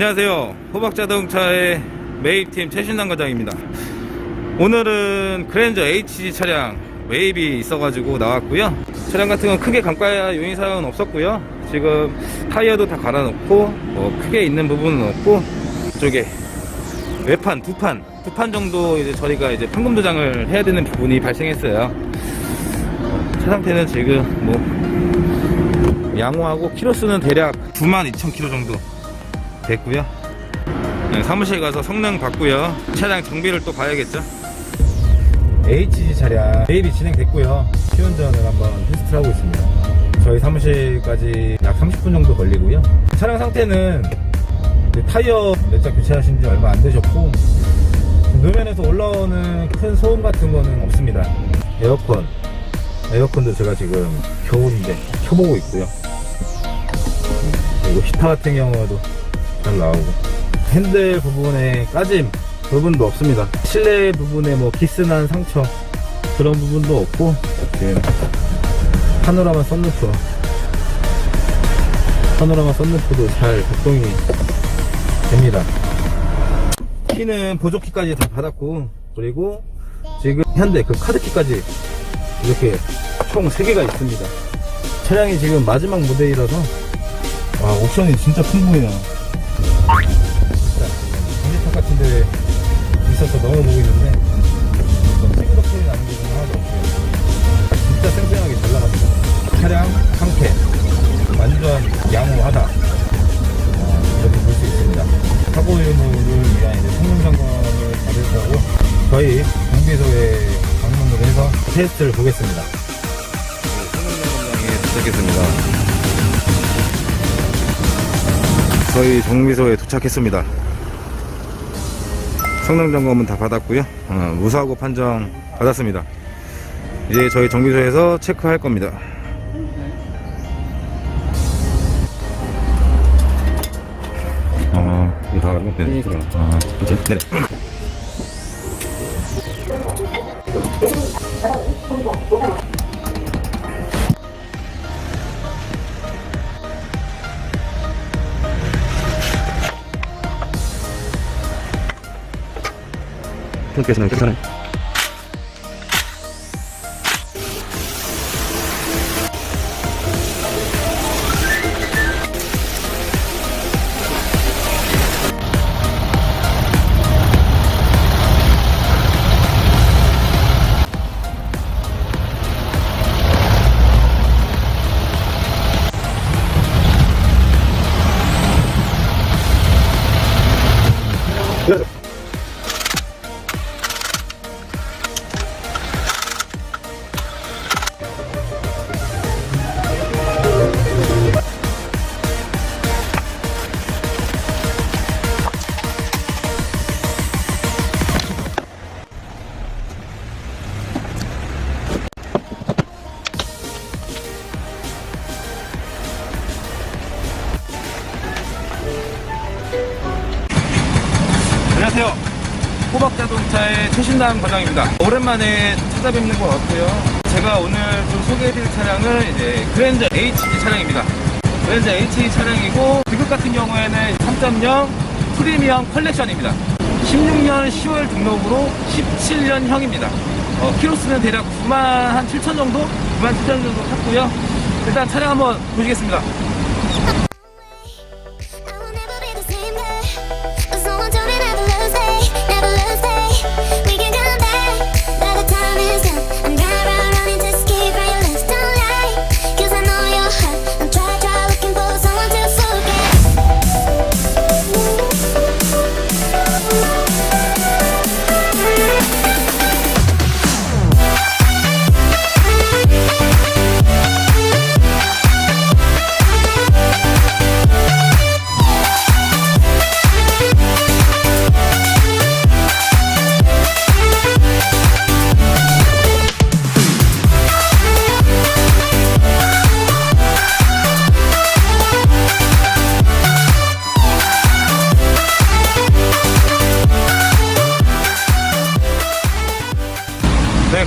안녕하세요. 호박자동차의 매입팀 최신당 과장입니다. 오늘은 그랜저 HG 차량 매입이 있어가지고 나왔고요. 차량 같은 건 크게 감가 요인사항은 없었고요. 지금 타이어도 다 갈아놓고 뭐 크게 있는 부분은 없고 이쪽에 외판 두 판, 두 판 정도 이제 저희가 이제 판금 도장을 해야 되는 부분이 발생했어요. 차 상태는 지금 뭐 양호하고 키로수는 대략 92,000km 정도 됐고요. 네, 사무실 가서 성능 봤고요. 차량 정비를 또 봐야겠죠. HG 차량 매입이 진행됐고요. 시운전을 한번 테스트를 하고 있습니다. 저희 사무실까지 약 30분 정도 걸리고요. 차량 상태는 타이어 몇짝 교체하신 지 얼마 안 되셨고 노면에서 올라오는 큰 소음 같은 거는 없습니다. 에어컨 에어컨도 제가 지금 겨울인데 켜보고 있고요. 그리고 히터 같은 경우도 잘 나오고 핸들 부분에 까짐 부분도 없습니다. 실내 부분에 뭐 기스난 상처 그런 부분도 없고 지금 파노라마 썬루프 파노라마 썬루프도 잘 작동이 됩니다. 키는 보조키까지 다 받았고 그리고 지금 현대 그 카드키까지 이렇게 총 3개가 있습니다. 차량이 지금 마지막 모델이라서 와 옵션이 진짜 풍부해요. 전기차 같은 데 있어서 넘어보고 있는데 싱글 소리 나는 부분은 하나도 없고요. 진짜 생생하게 잘 나갑니다. 차량 상태 완전 양호하다. 어, 이렇게 볼 수 있습니다. 사고 유무를 위한 이제 성능 점검을 받을 거고 저희 정비소에 방문을 해서 테스트를 보겠습니다. 성능 점검장에 도착했습니다. 저희 정비소에 도착했습니다. 성능 점검은 다 받았고요. 어, 무사고 판정 받았습니다. 이제 저희 정비소에서 체크할 겁니다. 어, 이거 다 가고? 네. 아, 이제, 네. 괜 찮아요, 신당 과장입니다. 오랜만에 찾아뵙는 것 같고요. 제가 오늘 좀 소개해드릴 차량은 이제 그랜저 HG 차량입니다. 그랜저 HG 차량이고 비급 같은 경우에는 3.0 프리미엄 컬렉션입니다. 16년 10월 등록으로 17년형입니다. 어, 키로수는 대략 9만 한 7천 정도? 9만 7천 정도 탔고요. 일단 차량 한번 보시겠습니다.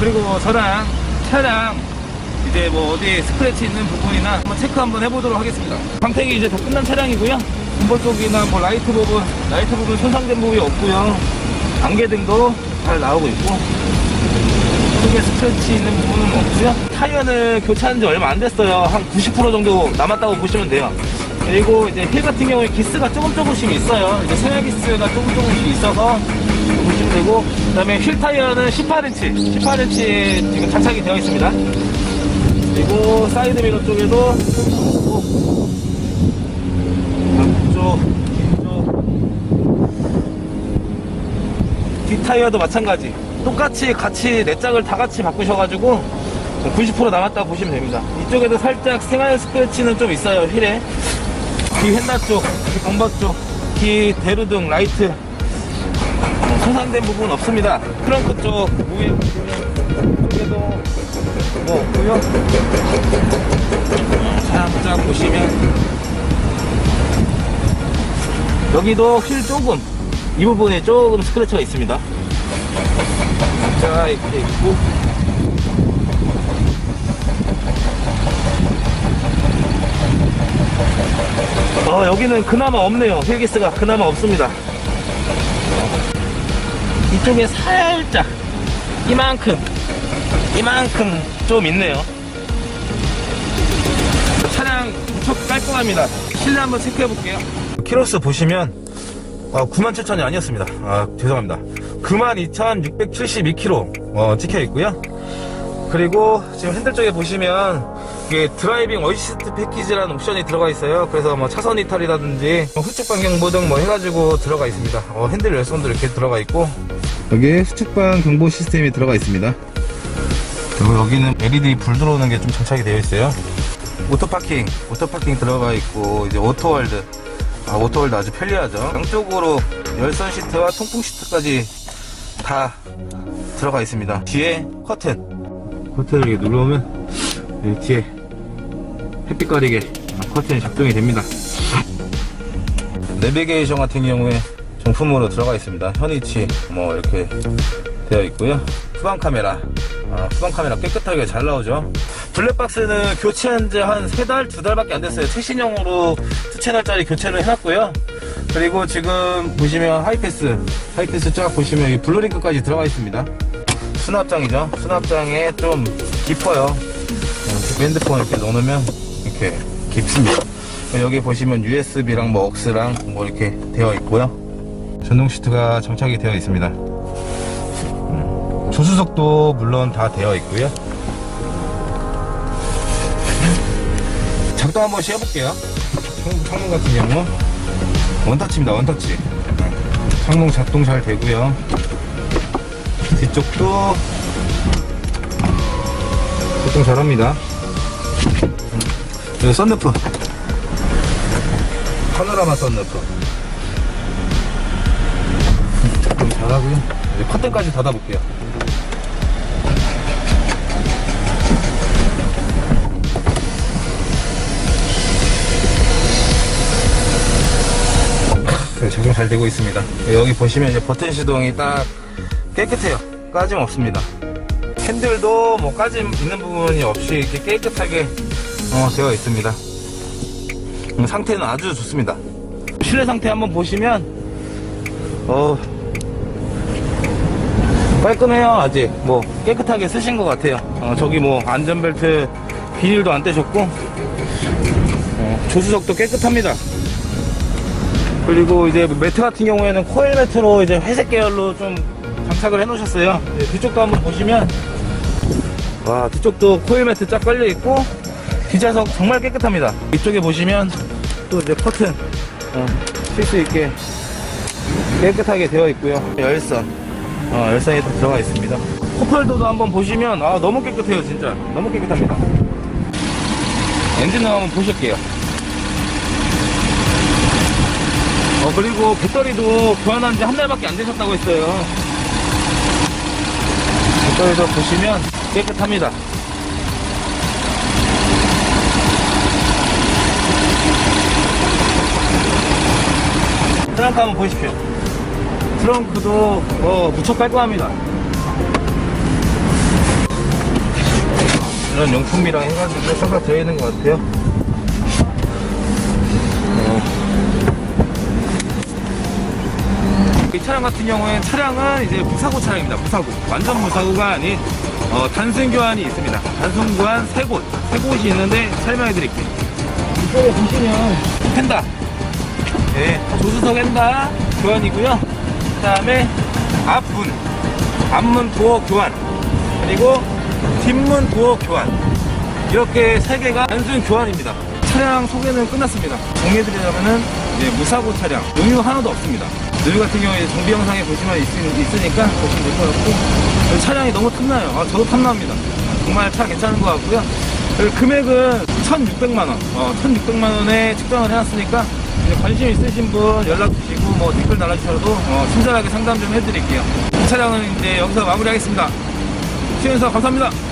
그리고 저랑 차량 이제 뭐 어디 스크래치 있는 부분이나 한번 체크 한번 해보도록 하겠습니다. 광택이 이제 다 끝난 차량이고요. 본버 쪽이나 뭐 라이트 부분, 라이트 부분 손상된 부분이 없고요. 안개등도 잘 나오고 있고 크게 스크래치 있는 부분은 없고요. 타이어는 교체한 지 얼마 안 됐어요. 한 90% 정도 남았다고 보시면 돼요. 그리고 이제 휠 같은 경우에 기스가 조금 조금씩 있어요. 이제 세매 기스가 조금 조금씩 있어서 보시면 되고, 그 다음에 휠 타이어는 18인치, 18인치 지금 장착이 되어 있습니다. 그리고 사이드 미러 쪽에도 앞쪽, 뒤쪽, 뒷타이어도 마찬가지. 똑같이 같이 네 짝을 다 같이 바꾸셔가지고 90% 남았다고 보시면 됩니다. 이쪽에도 살짝 생활 스크래치는 좀 있어요, 휠에. 귀 휀다 쪽, 귀 범버 쪽, 귀 대루등, 라이트. 어, 손상된 부분 없습니다. 트렁크 쪽, 위에 보시면 쪽에도 뭐 없고요. 어, 살짝 보시면 여기도 휠 조금 이 부분에 조금 스크래치가 있습니다. 자 이렇게 있고 어 여기는 그나마 없네요. 휠기스가 그나마 없습니다. 이쪽에 살짝 이만큼 이만큼 좀 있네요. 차량 무척 깔끔합니다. 실내 한번 체크해 볼게요. 키로수 보시면 아, 97,000이 아니었습니다. 아, 죄송합니다. 92,672km 어, 찍혀 있고요. 그리고 지금 핸들 쪽에 보시면 이게 드라이빙 어시스트 패키지라는 옵션이 들어가 있어요. 그래서 뭐 차선 이탈이라든지 뭐 후측 반경 보 등 뭐 해가지고 들어가 있습니다. 어, 핸들 열선도 이렇게 들어가 있고 여기에 수축방 경보 시스템이 들어가 있습니다. 그리고 여기는 LED 불 들어오는 게 좀 장착이 되어 있어요. 오토파킹, 오토파킹 들어가 있고 이제 오토월드 아, 오토월드 아주 편리하죠. 양쪽으로 열선 시트와 통풍 시트까지 다 들어가 있습니다. 뒤에 커튼. 커튼을 이렇게 눌러오면 여기 뒤에 햇빛 가리게 커튼이 작동이 됩니다. 내비게이션 같은 경우에 정품으로 들어가 있습니다. 현위치 뭐 이렇게 되어 있고요. 후방 카메라. 아, 후방 카메라 깨끗하게 잘 나오죠. 블랙박스는 교체한 지 한 세 달, 두 달밖에 안 됐어요. 최신형으로 두 채널짜리 교체를 해놨고요. 그리고 지금 보시면 하이패스, 하이패스 쫙 보시면 블루링크까지 들어가 있습니다. 수납장이죠. 수납장에 좀 깊어요. 어, 핸드폰 이렇게 넣으면 이렇게 깊습니다. 여기 보시면 USB랑 뭐 억스랑 뭐 이렇게 되어 있고요. 전동 시트가 장착이 되어 있습니다. 음, 조수석도 물론 다 되어 있고요. 작동 한번 해볼게요. 창- 창문 같은 경우 원터치입니다. 원터치. 창문 작동 잘 되고요. 뒤쪽도 작동 잘합니다. 여기 썬루프. 파노라마 썬루프. 잘하고요. 이제 커튼까지 닫아볼게요. 네, 적용 잘 되고 있습니다. 여기 보시면 이제 버튼 시동이 딱 깨끗해요. 까짐 없습니다. 핸들도 뭐 까짐 있는 부분이 없이 이렇게 깨끗하게 어, 되어 있습니다. 음, 상태는 아주 좋습니다. 실내 상태 한번 보시면 어 깔끔해요 아직 뭐 깨끗하게 쓰신 것 같아요. 어, 저기 뭐 안전벨트 비닐도 안 떼셨고 어, 조수석도 깨끗합니다. 그리고 이제 매트 같은 경우에는 코일 매트로 이제 회색 계열로 좀 장착을 해 놓으셨어요. 네, 뒤쪽도 한번 보시면 와 뒤쪽도 코일 매트 쫙 깔려 있고 뒷좌석 정말 깨끗합니다. 이쪽에 보시면 또 이제 커튼 어, 쉴수 있게 깨끗하게 되어 있고요. 열선 어, 열선이 다 들어가 있습니다. 컵홀더도 한번 보시면 아 너무 깨끗해요 진짜 너무 깨끗합니다. 엔진을 한번 보실게요. 어, 그리고 배터리도 교환한 지 한 달밖에 안 되셨다고 했어요. 배터리도 보시면 깨끗합니다. 트렁크 한번 보십시오. 트렁크도 어, 무척 깔끔합니다. 이런 용품이랑 해가지고 싹다 되어 있는 것 같아요. 어, 이 차량 같은 경우에는 차량은 이제 무사고 차량입니다. 무사고. 완전 무사고가 아닌 어, 단순 교환이 있습니다. 단순 교환 세 곳, 세 곳이 있는데 설명해 드릴게요. 이쪽에 보시면 펜다. 네, 조수석 펜다 교환이고요. 그 다음에 앞문, 앞문 도어 교환, 그리고 뒷문 도어 교환. 이렇게 세 개가 단순 교환입니다. 차량 소개는 끝났습니다. 정리해드리자면은 이제 무사고 차량, 노유 하나도 없습니다. 노유 같은 경우에 정비 영상에 보시면 있, 있으니까 보시면 될 것 같고 차량이 너무 탐나요. 아, 저도 탐납니다. 정말 차 괜찮은 것 같고요. 금액은 1,600만 원, 어, 1,600만 원에 측정을 해놨으니까 관심 있으신 분 연락 주시고 뭐 댓글 달아주셔도 어, 친절하게 상담 좀 해드릴게요. 이 차량은 이제 여기서 마무리하겠습니다. 시연사 감사합니다.